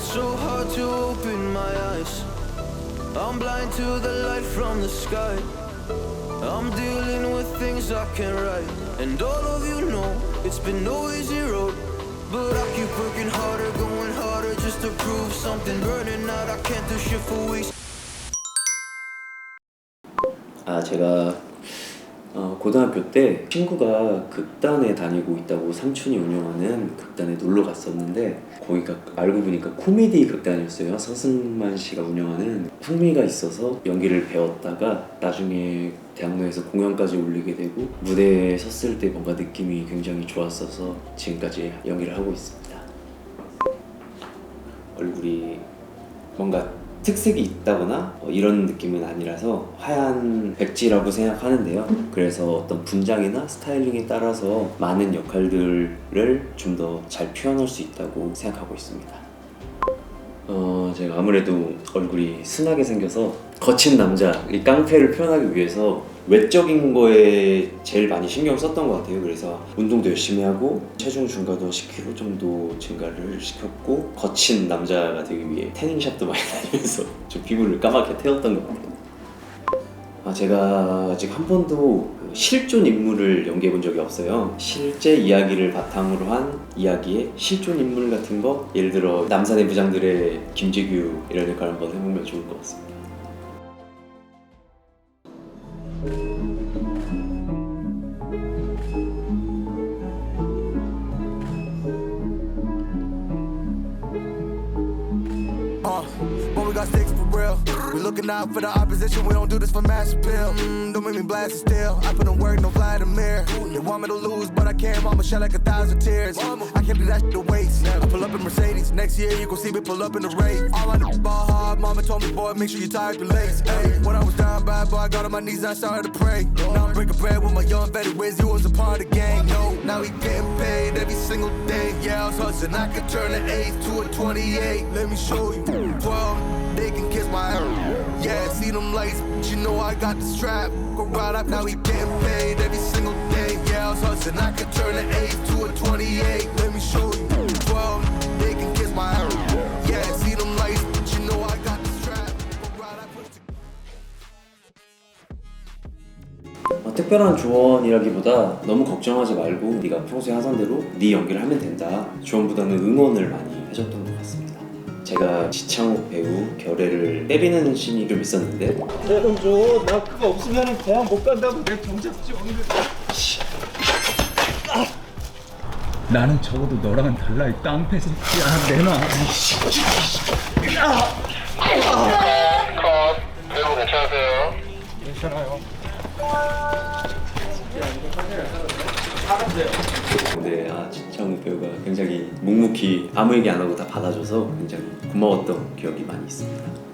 It's so hard to open my eyes. I'm blind to the light from the sky. I'm dealing with things I can't write. And all of you know it's been no easy road. But I keep working harder, going harder just to prove something. Burning out, I can't do shit for weeks. 아 제가 어, 고등학교 때 친구가 극단에 다니고 있다고 삼촌이 운영하는 극단에 놀러 갔었는데 거기가 알고 보니까 코미디 극단이었어요. 서승만 씨가 운영하는 흥미가 있어서 연기를 배웠다가 나중에 대학로에서 공연까지 올리게 되고 무대에 섰을 때 뭔가 느낌이 굉장히 좋았어서 지금까지 연기를 하고 있습니다. 얼굴이 뭔가 특색이 있다거나 어, 이런 느낌은 아니라서 하얀 백지라고 생각하는데요. 그래서 어떤 분장이나 스타일링에 따라서 많은 역할들을 좀 더 잘 표현할 수 있다고 생각하고 있습니다. 어, 제가 아무래도 얼굴이 순하게 생겨서 거친 남자, 이 깡패를 표현하기 위해서 외적인 거에 제일 많이 신경 썼던 것 같아요. 그래서 운동도 열심히 하고 체중 증가도 10kg 정도 증가를 시켰고 거친 남자가 되기 위해 태닝샵도 많이 다니면서 좀 피부를 까맣게 태웠던 것 같아요. 아, 제가 아직 한 번도 그 실존 인물을 연기해 본 적이 없어요. 실제 이야기를 바탕으로 한 이야기의 실존 인물 같은 거, 예를 들어 남산의 부장들의 김재규 이런 역할 한번 해보면 좋을 것 같습니다. Uh, but we got for real. We looking out for the opposition. We don't do this for mass appeal. Mm, don't make me blast it still. I put in work, no fly mirror. They want me to lose, but I can't. Mama shed like a thousand tears. I can't do that shit to waste. I pull up in Mercedes. Next year you gon' see me pull up in the race. All I know ball hard. Mama told me, boy, make sure you tie up your lace. Hey, when I was down bad, boy, I got on my knees I started to pray. Now I'm breaking bread with my young Betty Wiz. You was a part of the gang. No, now he getting paid every single day. Yeah, I was hustling. I could turn an 8 to a 28. Let me show you. 12, they can kiss my ass. Yeah, see them lights, but you know I got the strap. Go right up, now he getting paid every single day. Yeah, I was hustling. I could turn an 8 to a 28. Let me show you. 12, they can kiss my ass. Yeah, see them lights, but you know I got the strap. Go right up, put it 어, 특별한 조언이라기보다 너무 걱정하지 말고 네가 평소에 하던 대로 네 연기를 하면 된다. 조언보다는 응원을 많이 해줬던 것 같습니다. 제가 지창욱 배우 결애를 때리는 씬이 좀 있었는데 대동 줘. 나 그거 없으면 대학 못 간다고 내 경작지 오늘. 나는 적어도 너랑은 달라 이 깡패 새끼야 내놔. 컷. 배우 괜찮으세요? 괜찮아요. 묵묵히 아무 얘기 안 하고 다 받아줘서 굉장히 고마웠던 기억이 많이 있습니다.